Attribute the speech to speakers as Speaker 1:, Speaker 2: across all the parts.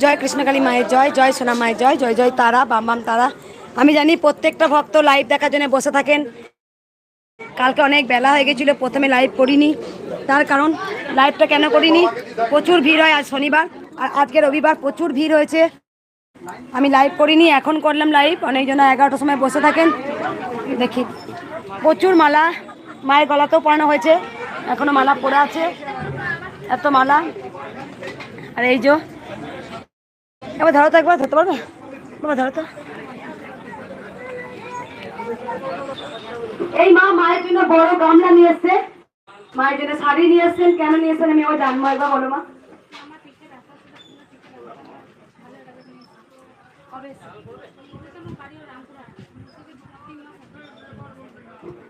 Speaker 1: জয় কৃষ্ণকালী মায়ের জয় জয় সোনা মায়ের জয় জয় জয় তারা, বাম বাম তারা। আমি জানি প্রত্যেকটা ভক্ত লাইভ দেখার জন্য বসে থাকেন। কালকে অনেক বেলা হয়ে গেছিল, প্রথমে লাইভ করিনি। তার কারণ লাইভটা কেন করিনি? প্রচুর ভিড় হয় আজ শনিবার, আর আজকে রবিবার প্রচুর ভিড় হয়েছে। আমি লাইভ করিনি, এখন করলাম লাইভ অনেকজন এগারোটার সময় বসে থাকেন। দেখি, প্রচুর মালা, মায়ের গলাতেও পরানো হয়েছে, এখনও মালা পড়ে আছে। এত মালা। আর এই যে। এবার ধরো তো একবার, ধরতে পারবে? বাবা ধরো তো। এই মা, মায়ের জন্য বড় গামলা নিয়ে এসছে। মায়ের জন্য শাড়ি নিয়ে এসছেন কেন নিয়ে এসছেন আমি ও জানব একবার, বলো মা।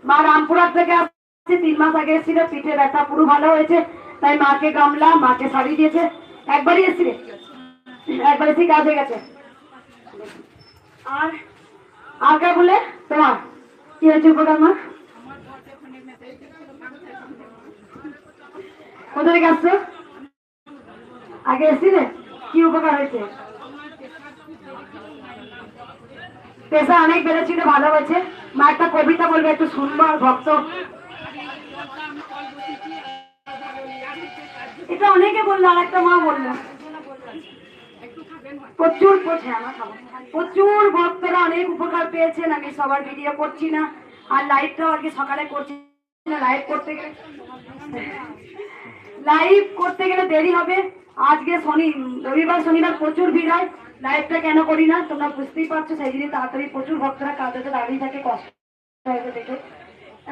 Speaker 1: মা, রামপুরহাট থেকে আসছে, তিন মাস আগে এসেছিল, পিঠে ব্যথা পুরো ভালো হয়েছে। তাই মাকে গামলা, মাকে শাড়ি দিয়েছে। একবারই এসেছিলে একবার এসে কাজ হয়ে গেছে। আর আর কে বলে তোমার। কি হয়েছে উপকার মা কোথা থেকে আসছো? আগে এসেছিলে কি উপকার হয়েছে? পেশা অনেক বেড়েছিল ভালো হয়েছে মা একটা কবিতা বলবে, একটু শুনব ভক্ত। এটা অনেকে বলল, আর একটা মা বলল। প্রচুর প্রচুর ভক্তরা অনেক উপকার পেয়েছেন, আমি সবার ভিডিও করছি না। আর লাইভটাও আর কি সকালে করছি লাইভ করতে গেলে। লাইভ করতে গেলে দেরি হবে। আজকে শনি, রবিবার, শনিবার প্রচুর ভিড় হয়। লাইভটা কেন করি না, তোমরা বুঝতেই পারছ, সেই জন্য তাড়াতাড়ি প্রচুর ভক্তরা কাজে দাঁড়িয়ে থাকে, কষ্ট দেখে।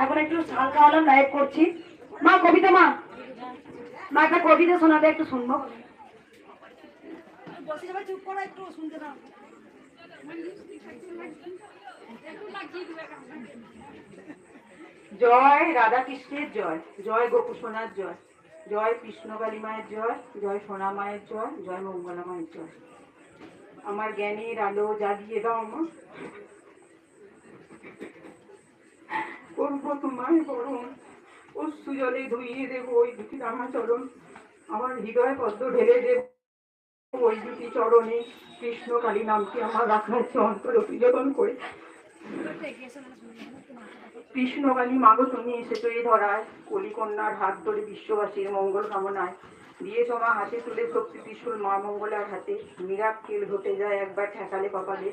Speaker 1: এখন একটু হালকা হলাম লাইভ করছি। মা, কবিতা মা। মা, একটা কবিতা শোনাবে, একটু শুনব। একটু শুনতে দাও
Speaker 2: জয় জয় জয় গোপুসোনার জয় জয় কৃষ্ণ কৃষ্ণকালী মায়ের জয় জয় সোনা মায়ের জয় জয় মঙ্গলা মায়ের জয়। আমার জ্ঞানের আলো জ্বালিয়ে দাও মা। করব তোমায় বরণ। অশ্রু জলে ধুইয়ে দেবো, ওই দুটি রামা চরণ। আমার হৃদয় পদ্ম ঢেলে দেব, ওই দুটি চরণে কৃষ্ণ কালী নামটি আমার রাখা আছে অন্তর অভিযোজন করে কৃষ্ণকালী মাগো তুমি এসেছ এই ধরায়, কলিকন্যার হাত ধরে বিশ্ববাসীর মঙ্গল কামনায়। দিয়ে তোমা হাতে তুলে শক্তি ত্রিশূল মা মঙ্গলার হাতে। মিরাক্কেল ঘটে যায় একবার ঠেকালে কপালে।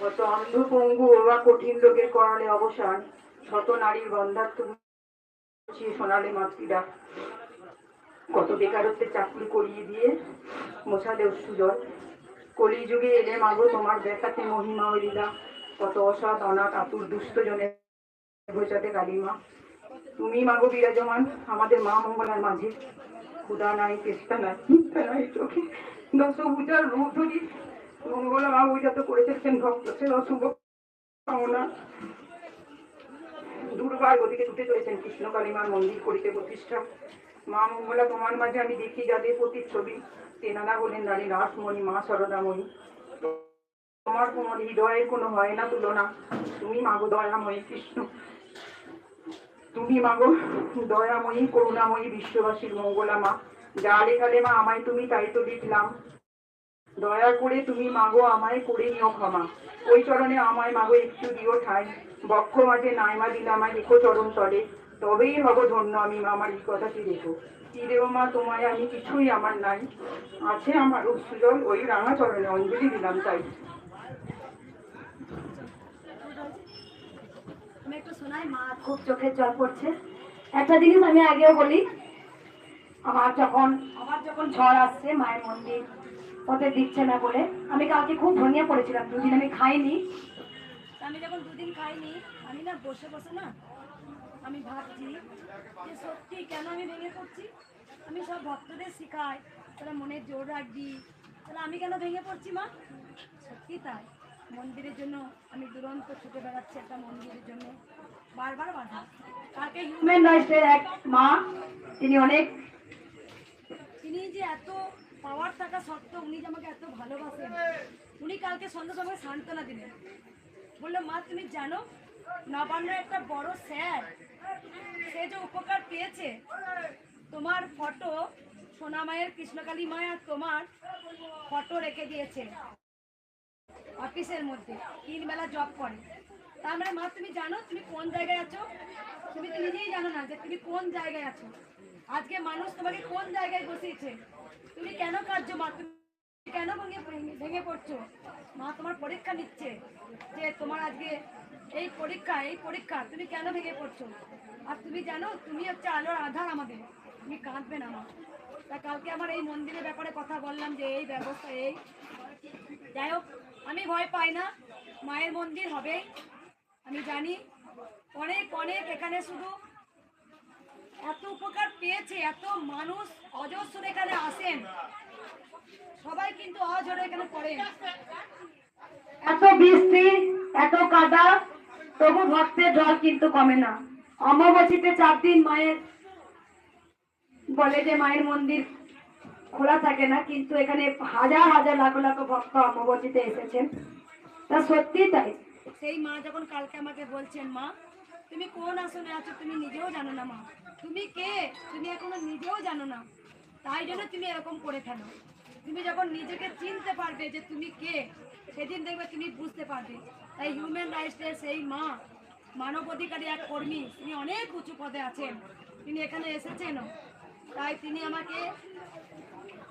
Speaker 2: কত অন্ধ পঙ্গু বা কঠিন লোকের করালে অবসান। শত নারীর বন্ধাত্ম গুছিয়ে শোনালে মাতৃরা কত বেকারত্বের চাকরি করিয়ে দিয়ে মোছালে সুজল। কলিযুগে এলে মাগো তোমার দেখাতে মহিমা লীলা। কত অসৎ, অনাথ, আতুর, দুষ্ট জনের বোঝাতে কালিমা। তুমি মাগো বিরাজমান, আমাদের মা মঙ্গলার মাঝে। ক্ষুদা নাই চেষ্টা নাই চিন্তা নাই চোখে। দশ পূজার রূপ ধরি, মঙ্গলা মা পূজা তো করে ভক্ত সে অশুভ কামনা। দুর্বার গতিকে ছুটে চলেছেন কৃষ্ণ কালিমার মন্দির করিতে প্রতিষ্ঠা। মা মঙ্গলা তোমার মাঝে আমি দেখি যাদের প্রতিচ্ছবি। তেনারা হলেন রানী রাসমণি, মা সরদামণি তোমার কোনো হৃদয়ের কোনো হয় না তুলনা। তুমি মাগো দয়াময়ী কৃষ্ণ। তুমি মাগো দয়াময়ী, করুণাময়ী বিশ্ববাসীর মঙ্গলা মা। যা লেখালে মা আমায় তুমি তাই তো লিখলাম। দয়া করে তুমি মাগো আমায় করে নিও ক্ষমা। ওই চরণে আমায় মাগো একটু দিও ঠাই। বক্ষ মাঝে নাইমা দিলে আমায় রেখো চরণ তলে তবেই হব ধন্য আমি আমার এই কথাটি রেখো কি দেব মা তোমায়? আমি কিছুই আমার নাই। আছে আমার সুজল ওই রাঙা চরণে অঞ্জলি দিলাম তাই।
Speaker 1: মা খুব চোখের পড়ছে। একটা আমি আগেও বলি, আমার যখন আমার যখন ঝড় আসছে, মায়ের মন্দির দিচ্ছে না বলে, আমি খুব ভনিয়ে পড়েছিলাম, দুদিন আমি খাইনি। আমি যখন দুদিন খাইনি, আমি না বসে বসে না আমি ভাবছি যে সত্যি কেন আমি ভেঙে পড়ছি? আমি সব ভক্তদের শেখাই, তারা মনে জোর রাখবি, তাহলে আমি কেন ভেঙে পড়ছি মা? সত্যি তাই। মন্দিরের জন্য আমি দুরন্ত ছুটে বেড়াচ্ছি একটা মন্দিরের জন্য। বারবার বাধা। কালকে হিউম্যান রাইটসের এক মা, তিনি অনেক তিনি যে এত পাওয়ার থাকা সত্ত্বেও উনি যে আমাকে এত ভালোবাসেন, উনি কালকে সন্ধ্যা সময় সান্ত্বনা দিলেন। বলল, মা, তুমি জানো নবান্নের একটা বড় স্যার, সে যে উপকার পেয়েছে, তোমার ফটো সোনা মায়ের কৃষ্ণকালী মায়া তোমার ফটো রেখে দিয়েছে অফিসের মধ্যে, তিন বেলা জব করে। তার মানে মা, তুমি জানো, তুমি কোন জায়গায় আছো? তুমি তো নিজেই জানো না যে তুমি কোন জায়গায় আছো। আজকে মানুষ তোমাকে কোন জায়গায় বসিয়েছে? তুমি কেন কাঁদছো, মা? তুমি কেন ভেঙে ভেঙে পড়ছো? মা তোমার পরীক্ষা নিচ্ছে যে তোমার আজকে এই পরীক্ষা এই পরীক্ষা, তুমি কেন ভেঙে পড়ছো? আর তুমি জানো, তুমি হচ্ছে আলোর আধার আমাদের। তুমি কাঁদবে না, মা। তা কালকে আমার এই মন্দিরের ব্যাপারে কথা বললাম যে এই ব্যবস্থা এই। যাই হোক, আমি ভয় পাই না। মায়ের মন্দির হবে আমি জানি অনেক অনেক এখানে শুধু এত উপকার পেয়েছে, এত মানুষ অজস্র এখানে আসেন। সবাই কিন্তু অজরে এখানে পড়েন এত বৃষ্টি এত কাদা তবু ভক্তের জল কিন্তু কমে না। অমাবস্যীতে চার দিন মায়ের বলে যে মায়ের মন্দির খোলা থাকে না কিন্তু এখানে হাজার হাজার লাখ লাখ ভক্ত অমাবস্যীতে এসেছেন। তা সত্যি তাই। সেই মা যখন কালকে আমাকে বলছেন মা তুমি কোন আসনে আছো তুমি নিজেও জানো না মা। তুমি কে? তুমি এখনও নিজেও জানো না। তাই জন্য তুমি এরকম করে ফেলো তুমি যখন নিজেকে চিনতে পারবে যে তুমি কে, সেদিন দেখবে তুমি বুঝতে পারবে। তাই হিউম্যান রাইটসের সেই মা মানব অধিকারী এক কর্মী, তিনি অনেক উঁচু পদে আছেন। তিনি এখানে এসেছেন। তাই তিনি আমাকে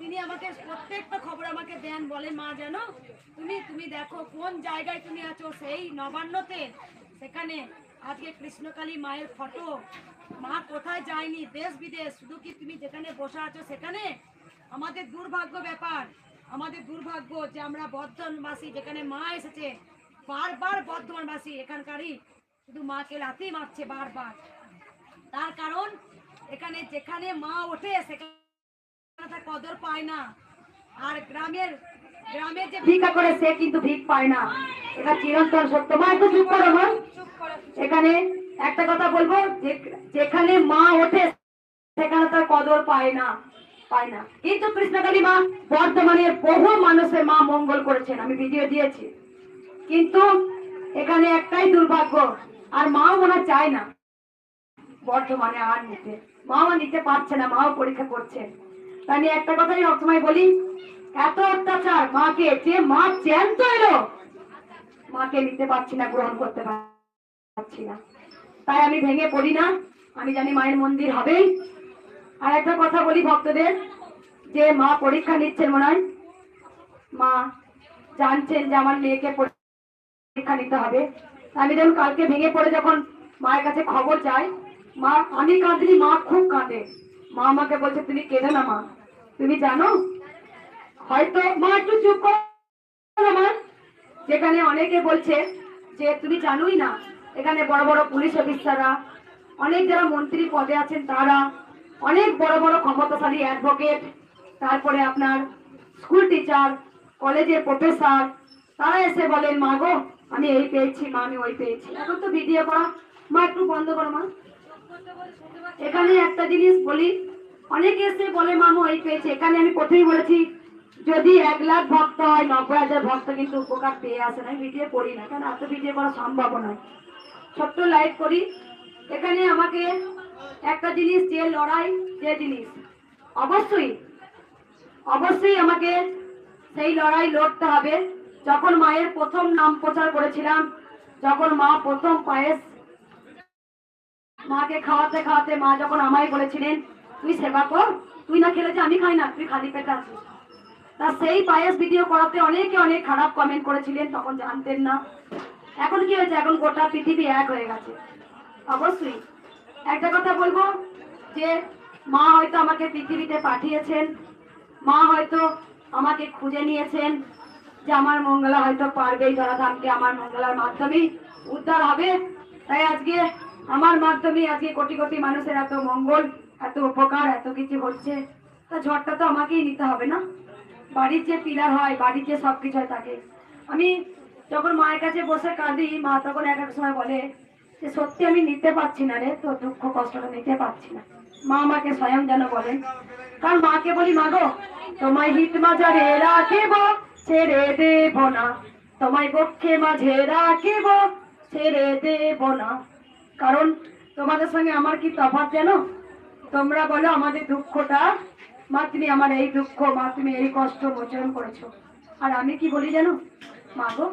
Speaker 1: তিনি আমাকে প্রত্যেকটা খবর আমাকে দেন, বলে, মা, যেন তুমি তুমি দেখো কোন জায়গায় তুমি আছো সেই নবান্নতে। সেখানে আজকে কৃষ্ণকালী মায়ের ফটো মা কোথায় যায়নি? দেশ বিদেশ। শুধু কি তুমি যেখানে বসে আছো সেখানে? আমাদের দুর্ভাগ্য ব্যাপার। আমাদের দুর্ভাগ্য যে আমরা বর্ধমানবাসী যেখানে মা এসেছে বারবার বর্ধমানবাসী এখানকারই। শুধু মাকে লাথি মারছে বারবার। তার কারণ এখানে যেখানে মা ওঠে সেখানে কদর পায় না। আর গ্রামের গ্রামের যে ভিক্ষা করে সে কিন্তু ভিক পায় না। এটা চিরন্তন সত্য। মা একটু চুপ করো। এখানে একটা কথা বলব যেখানে মা ওঠে, সেখানে তার কদর পায় না পায় না। কিন্তু কৃষ্ণকালী মা বর্তমানের বহু মানুষের মা মঙ্গল করেছেন, আমি ভিডিও দিয়েছি। কিন্তু এখানে একটাই দুর্ভাগ্য, আর মাও মনে চায় না। বর্তমানে আর নিতে। মাও নিতে পারছে না, মাও পরীক্ষা করছে। তাই একটা কথাই সবসময় বলি, এত অত্যাচার মাকে, যে মা জ্যান্ত এলো, মাকে নিতে পারছি না, গ্রহণ করতে পারছি না। তাই আমি ভেঙে পড়ি না। আমি জানি মায়ের মন্দির হবেই। আর একটা কথা বলি ভক্তদের, যে মা পরীক্ষা নিচ্ছেন মনে হয়, মা জানছেন যে আমার মেয়েকে পরীক্ষা নিতে হবে। আমি যখন কালকে ভেঙে পড়ে যখন মায়ের কাছে খবর চাই মা আমি কাঁদলি, মা খুব কাঁদে। মা আমাকে বলছে, তুমি কেঁদে না মা। তুমি জানো? হয়তো মা একটু চুপ করো যেখানে অনেকে বলছে যে, তুমি জানোই না। এখানে বড় বড় পুলিশ অফিসাররা, অনেক যারা মন্ত্রী পদে আছেন তারা, অনেক বড় বড় ক্ষমতাশালী অ্যাডভোকেট তারপরে আপনার স্কুল টিচার কলেজের প্রফেসর তারা এসে বলেন, মা গো, আমি এই পেয়েছি, মা, আমি ওই পেয়েছি। এখন তো ভিডিও করা, মা, একটু বন্ধ করো, মা। এখানে একটা জিনিস বলি, অনেকে এসে বলে মামু ওই পেয়েছি। এখানে আমি প্রথমেই বলেছি, যদি এক লাখ ভক্ত হয়, নব্বই হাজার ভক্ত কিন্তু উপকার পেয়ে আসে না ভিডিও করি না। কারণ এত ভিডিও করা সম্ভব নয়। ছোট্ট লাইভ করি। এখানে আমাকে একটা জিনিস যে লড়াই, যে জিনিস। অবশ্যই অবশ্যই আমাকে সেই লড়াই লড়তে হবে। যখন মায়ের প্রথম নাম প্রচার করেছিলাম, যখন মা প্রথম পায়েস মাকে খাওয়াতে খাওয়াতে মা যখন আমায় বলেছিলেন, তুই সেবা কর, তুই না খেলে যে আমি খাই না, তুই খালি পেটে আছিস। তা সেই পায়েস ভিডিও করাতে অনেকে অনেক খারাপ কমেন্ট করেছিলেন, তখন জানতেন না। এখন কি হয়েছে? এখন গোটা পৃথিবী এক হয়ে গেছে। অবশ্যই। একটা কথা বলব, যে মা হয়তো আমাকে পৃথিবীতে পাঠিয়েছেন। মা হয়তো আমাকে খুঁজে নিয়েছেন যে আমার মঙ্গলা হয়তো পারবে এই ধরাধামকে আমার মঙ্গলার মাধ্যমেই উদ্ধার হবে। তাই আজকে আমার মাধ্যমে আজকে কোটি কোটি মানুষের এত মঙ্গল, এত উপকার, এত কিছু হচ্ছে। তা ঝড়টা তো আমাকেই নিতে হবে না? বাড়ির যে পিলার হয়, বাড়ির যে সব কিছু হয় তাকে। আমি যখন মায়ের কাছে বসে কাঁদি। মা তখন এক এক সময় বলে, যে সত্যি আমি নিতে পারছি না রে, তোর দুঃখ কষ্টটা নিতে পারছি না। মা আমাকে স্বয়ং যেন বলেন কারণ মাকে বলি মা গো তোমায় হিত মাঝারে রাখিব, ছেড়ে দেব না। তোমায় বক্ষে মাঝে রাখিব, ছেড়ে দেব না। কারণ তোমাদের সঙ্গে আমার কি তফাৎ জানো? তোমরা বলো আমাদের দুঃখটা। মা, তুমি আমার এই দুঃখ, মা, তুমি এই কষ্ট মোচন করেছ। আর আমি কি বলি জানো? মা গো,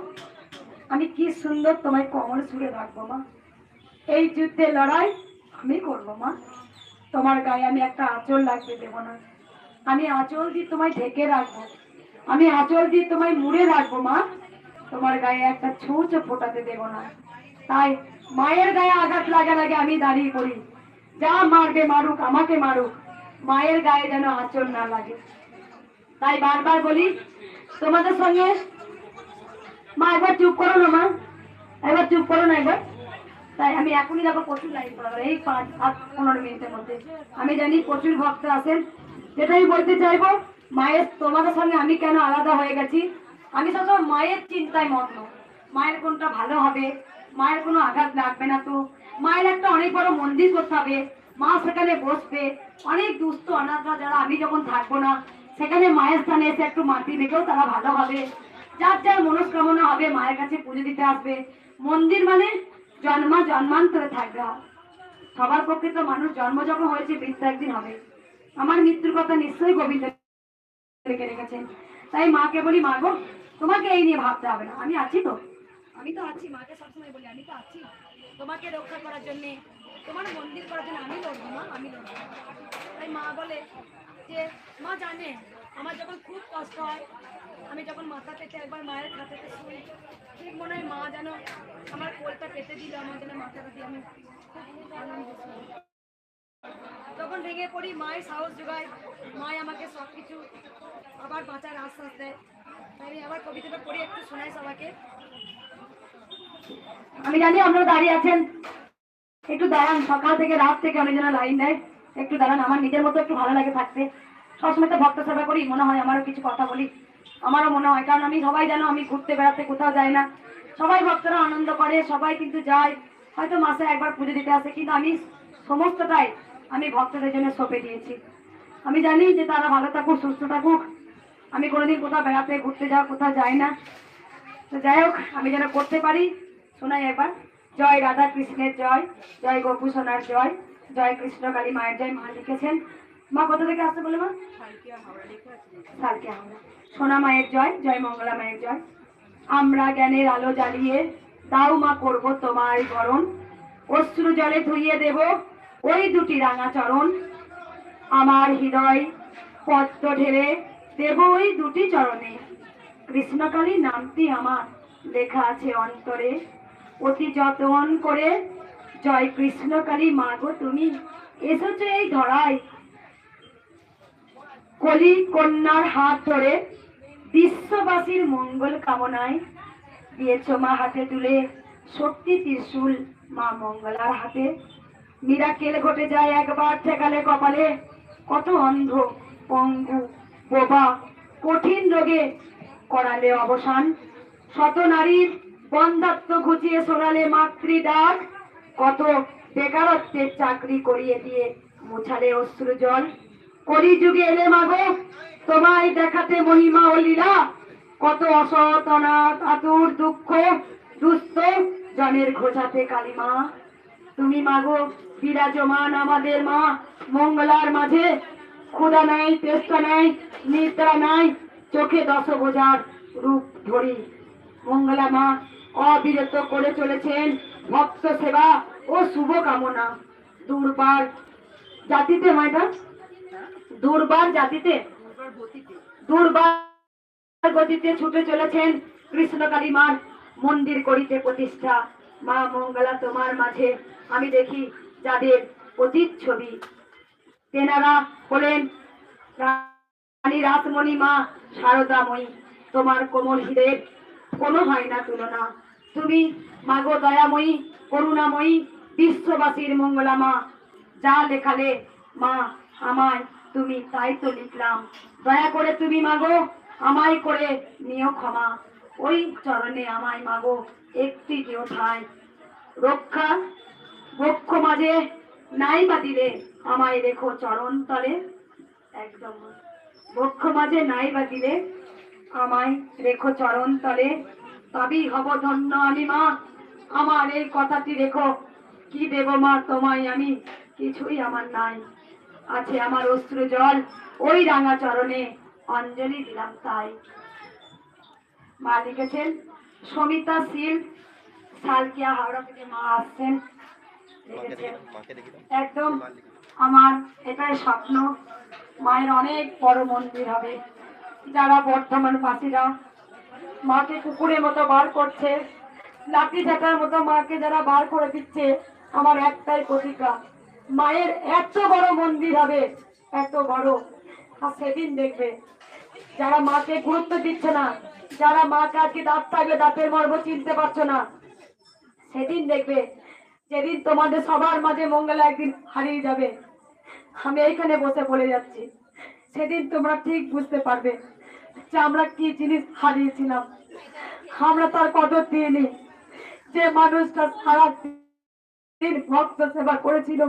Speaker 1: আমি কি সুন্দর তোমায় কমর ছুঁড়ে রাখব মা। এই যুদ্ধে লড়াই আমি করব মা। তোমার গায়ে আমি একটা আঁচল লাগতে দেবো না। আমি আঁচল দিয়ে তোমায় ঢেকে রাখব। আমি আঁচল দিয়ে তোমায় মুড়ে রাখব মা। তোমার গায়ে একটা ছুঁচ ফোটাতে দেবো না। তাই মায়ের গায়ে আঘাত লাগা লাগে আমি দাঁড়িয়ে পড়ি। যা মারবে মারুক, আমাকে মারুক। মায়ের গায়ে যেন আঁচল না লাগে। তাই বারবার বলি, তোমাদের সঙ্গে মা একবার চুপ করো না, মা। একবার চুপ করো না একবার তাই আমি এখনই প্রচুর লাইন এই পাঁচ, সাত, পনেরো মিনিটের মধ্যে। আমি জানি প্রচুর ভক্ত আছেন। যেটাই বলতে চাইব, মায়ের, তোমাদের সঙ্গে আমি কেন আলাদা হয়ে গেছি? আমি সবসময় মায়ের চিন্তায় মগ্ন। মায়ের কোনটা ভালো হবে? মায়ের কোনো আঘাত লাগবে না তো? মায়ের একটা অনেক বড় মন্দির করতে হবে। মা সেখানে বসবে। অনেক দুস্থ, অনাথরা যারা আমি যখন থাকব না, সেখানে মায়ের স্থানে এসে একটু মাটি রেখেও তারা ভালো হবে। যার যার মনস্কামনা হবে মায়ের কাছে পুজো দিতে আসবে। মন্দির মানে জন্মা জন্মান্তরে থাকবে সবার পক্ষে তো মানুষ জন্ম যখন হয়েছে মৃত্যু একদিন হবে। আমার মৃত্যুর কথা নিশ্চয়ই গোবিন্দ লিখে রেখেছেন। তাই মাকে বলি, মা গো, তোমাকে এই নিয়ে ভাবতে হবে না। আমি আছি তো। আমি তো আছি, মাকে সবসময় বলি, আমি তো আছি। তোমাকে রক্ষা করার জন্য, তোমার মন্দির করার জন্য আমি লড়বো, মা, আমি লড়বো। তাই মা বলে যে, মা জানে, আমার যখন খুব কষ্ট হয় আমি যখন মাথা পেতে একবার মায়ের খাতাতে শুই, ঠিক মনে হয় মা যেন আমার কোলটা পেতে দিল, আমার যেন মাথাটা দিয়ে আমি। তখন ভেঙে পড়ি মায়ের সাহস যোগায়, মাই আমাকে সব কিছু আবার বাঁচার আশ্বাস দেয়। তাই আমি আবার কবিতাটা পড়ে, একটু শোনাই সবাইকে। আমি জানি আপনারা দাঁড়িয়ে আছেন। একটু দাঁড়ান, সকাল থেকে রাত থেকে অনেকজন লাইন দেয় একটু দাঁড়ান, আমার নিজের মতো একটু ভালো লাগে থাকতে। সবসময় তো ভক্ত সেবা করি, মনে হয় আমারও কিছু কথা বলি। আমারও মনে হয় কারণ আমি সবাই জানো আমি ঘুরতে বেড়াতে কোথাও যাই না। সবাই ভক্তরা আনন্দ করে সবাই কিন্তু যায়। হয়তো মাসে একবার পুজো দিতে আসে কিন্তু আমি সমস্তটাই আমি ভক্তদের জন্য সঁপে দিয়েছি। আমি জানি যে তারা ভালো থাকুক সুস্থ থাকুক। আমি কোনোদিন কোথাও বেড়াতে ঘুরতে যাওয়া কোথাও যাই না। তো যাই হোক আমি যেন করতে পারি। শোনাই একবার। জয় রাধা কৃষ্ণের জয় জয় গোপু সোনার জয় জয় কৃষ্ণ কালী মায়ের জয় মা লিখেছেন। মা কোথা থেকে আসতে বলে মা? সালকে আমরা সোনা মায়ের জয় জয় মঙ্গলা মায়ের জয়। আমরা জ্ঞানের আলো জ্বালিয়ে দাও মা করব তোমার বরণ। অশ্রু জলে ধুইয়ে দেব ওই দুটি রাঙা চরণ। আমার হৃদয় পদ্ম ঢেলে দেব ওই দুটি চরণে। কৃষ্ণকালী নামটি আমার লেখা আছে অন্তরে। অতি যতন করে জয় কৃষ্ণকালী মাগো তুমি এসেছ এই ধরায়। কলি কন্যার হাত ধরে বিশ্ববাসীর মঙ্গল কামনায় দিয়েছ মা হাতে তুলে শক্তি ত্রিশূল মা মঙ্গলার হাতে। মিরাকেল ঘটে যায় একবার ঠেকালে কপালে। কত অন্ধ পঙ্গু বোবা কঠিন রোগে করালে অবসান। শত নারীর বন্ধাত্ম ঘুচিয়ে সরালে মাতৃ ডাক কত বেকারত্বের চাকরি করিয়ে দিয়ে মুছালে অশ্রু জল কলি যুগে এলে মাগো, তোমায় দেখাতে মহিমা ও লীলা। কত অসৎ, অনাথ, আতুর, দুঃখ, দুস্থ, জনের ঘোষাতে কালিমা। তুমি মাগো, বিরাজমান আমাদের মা, মঙ্গলার মাঝে। ক্ষুদা নাই, তেষ্টা নাই, নিদ্রা নাই, চোখে দশ বোঝার রূপ ধরি। মঙ্গলা মা, অবিরত করে চলেছেন ভক্ত সেবা ও শুভ কামনা দুর্বার জাতিতে মাইটা দুর্বার জাতিতে, দুর্বার গতিতে ছুটে চলেছেন কৃষ্ণকালী মার মন্দির করিতে প্রতিষ্ঠা। মা মঙ্গলা তোমার মাঝে। আমি দেখি যাদের অতীত ছবি। তেনারা হলেন রানী রাসমণি মা শারদাময়ী তোমার কোমল হৃদয়ের কোনো হয় না তুলনা। তুমি মাগো দয়াময়ী, করুণাময়ী, বিশ্ববাসীর মঙ্গলা মা। যা লেখালে মা আমায় তুমি তাই তো লিখলাম। দয়া করে তুমি মাগো, আমায় করে নিও ক্ষমা। ওই চরণে আমায় মাগো, একটি দিও ঠাই রক্ষা, বক্ষ মাঝে নাই বা দিলে আমায় রেখো চরণ তলে। একদম। বক্ষ মাঝে নাই বা দিলে আমায় রেখো চরণ তলে। তবেই হব ধন্য আমি, মা। আমার এই কথাটি রেখো। কি দেব মা তোমায় আমি? কিছুই আমার নাই। আছে আমার অশ্রু জল। ওই রাঙা চরণে অঞ্জলি দিলাম তাই। মা লিখেছেন সমিতা শীল সালকিয়া হাওড়া থেকে মা আসছেন। একদম আমার এটাই স্বপ্ন। মায়ের অনেক বড় মন্দির হবে। যারা বর্ধমান বাসীরা মাকে কুকুরের মতো বার করছে লাঠি ঝাঁটার মতো মাকে যারা বার করে দিচ্ছে আমার একটাই প্রতিজ্ঞা। মায়ের এত বড় মন্দির হবে, এত বড়। আর সেদিন দেখবে, যারা মাকে গুরুত্ব দিচ্ছে না, যারা মা আজকে দাঁত থাকলে দাঁতের মর্ম চিনতে পারছ না, সেদিন দেখবে, যেদিন তোমাদের সবার মাঝে মঙ্গলা একদিন হারিয়ে যাবে। আমি এইখানে বসে পড়ে যাচ্ছি, সেদিন তোমরা ঠিক বুঝতে পারবে যে আমরা কি জিনিস হারিয়েছিলাম। আমরা তার কদর দিইনি। যে মানুষটা সারা দিন ভক্ত সেবা করেছিল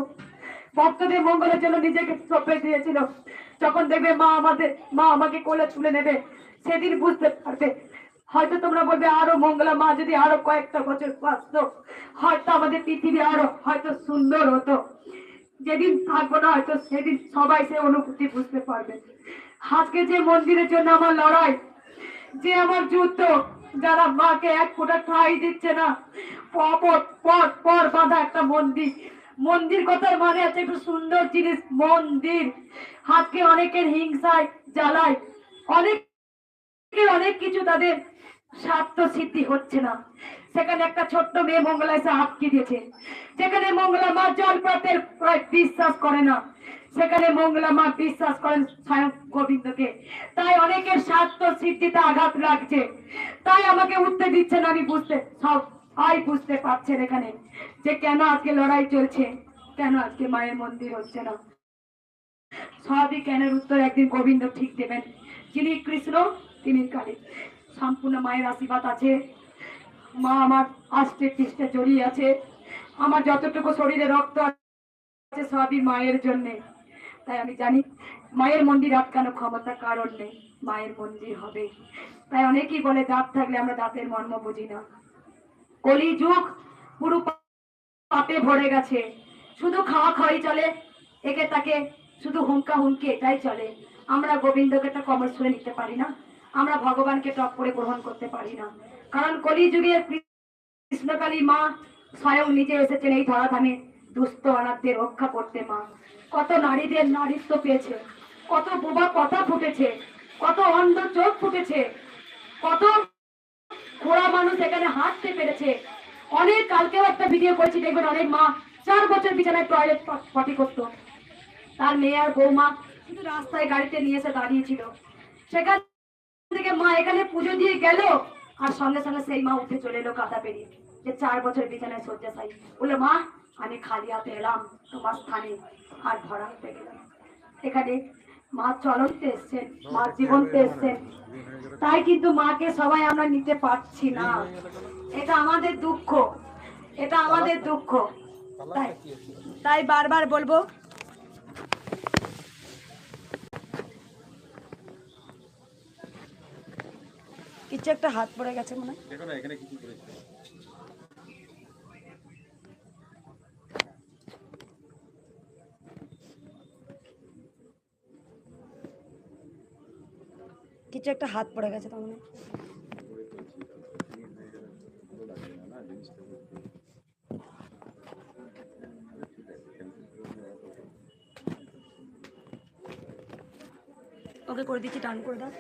Speaker 1: ভক্তদের মঙ্গলের জন্য নিজেকে দিয়েছিল। যখন দেখবে মা আমাদের মা আমাকে কোলে তুলে নেবে, সেদিন বুঝতে পারবে। হয়তো তোমরা বলবে, আরও মঙ্গলা মা যদি আরও কয়েকটা বছর বাঁচতো, হয়তো আমাদের পৃথিবী আরও হয়তো সুন্দর হতো। যেদিন থাকব না, হয়তো সেদিন সবাই সে অনুভূতি বুঝতে পারবে। আজকে যে মন্দিরের জন্য আমার লড়াই, যে আমার যুদ্ধ, যারা মাকে এক ফোঁটা ঠাই দিচ্ছে না পর পর বাঁধা একটা মন্দির মন্দির কথার মানে আছে একটু সুন্দর জিনিস, মন্দির। হাতকে অনেকের হিংসায় জ্বালায়। অনেক অনেক কিছু তাদের স্বার্থ সিদ্ধি হচ্ছে না। সেখানে একটা ছোট্ট মেয়ে মঙ্গলা এসে আটকে দিয়েছে। যেখানে মঙ্গলা মা জলপ্রাতের প্রায় বিশ্বাস করে না। সেখানে মঙ্গলা মা বিশ্বাস করেন স্বয়ং গোবিন্দকে। তাই অনেকের স্বার্থ সিদ্ধিতে আঘাত লাগছে। তাই আমাকে উঠতে দিচ্ছে না, আমি বুঝতে সব আই বুঝতে পারছেন এখানে যে কেন আজকে লড়াই চলছে, কেন আজকে মায়ের মন্দির হচ্ছে না? সবই কেনের উত্তর একদিন গোবিন্দ ঠিক দেবেন। যিনি কৃষ্ণ, তিনি কালী। সম্পূর্ণ মায়ের আশীর্বাদ আছে। মা আমার আষ্টে পৃষ্ঠে জড়িয়ে আছে। আমার যতটুকু শরীরে রক্ত আছে, সবই মায়ের জন্যে। তাই আমি জানি, মায়ের মন্দির আটকানো ক্ষমতা কারণ নেই। মায়ের মন্দির হবে। তাই অনেকেই বলে, দাঁত থাকলে আমরা দাঁতের মর্ম বুঝি না। কলি যুগ পুরো পাপে ভরে গেছে। শুধু খাওয়া খাওয়াই চলে, একে তাকে শুধু হুঙ্কা হুঙ্কি এটাই চলে। আমরা গোবিন্দকে তো কমর শুনে নিতে পারি না, আমরা ভগবানকে টপ করে গ্রহণ করতে পারি না। কারণ কলি যুগের কৃষ্ণকালী মা স্বয়ং নিজে এসেছেন এই ধরাধামে, দুস্থ অনাথদের রক্ষা করতে মা। কত নারীদের নারীত্ব পেয়েছে, কত বোবা কথা ফুটেছে, কত অন্ধ চোখ ফুটেছে, কত খোড়া মানুষ এখানে হাঁটতে পেরেছে। অনেক কালকেও একটা ভিডিও করেছি, দেখবেন অনেক মা চার বছর বিছানায় টয়লেট পটি করতো। তার মেয়ে আর বৌমা শুধু রাস্তায় গাড়িতে নিয়ে এসে দাঁড়িয়েছিল। সেখান থেকে মা এখানে পুজো দিয়ে গেল, আর সঙ্গে সঙ্গে সেই মা উঠে চলে এলো কাদা পেরিয়ে। যে চার বছর বিছানায় শয্যাশায়ী বলে মা, আমি খালি হাতে এলাম, তোমার স্থানে আর ধরাতে গেলাম এখানে মা চলন্তে এসছেন মা জীবনতে এসছেন তাই কিন্তু মাকে সবাই আমরা নিতে পারছি না। এটা আমাদের দুঃখ। এটা আমাদের দুঃখ। তাই তাই বারবার বলব। কিছু একটা হাত পড়ে গেছে মনে হয়।
Speaker 3: এখানে কি কি
Speaker 1: কিছু একটা হাত পড়ে গেছে তার মানে। ওকে করে দিচ্ছি টান করে দাও।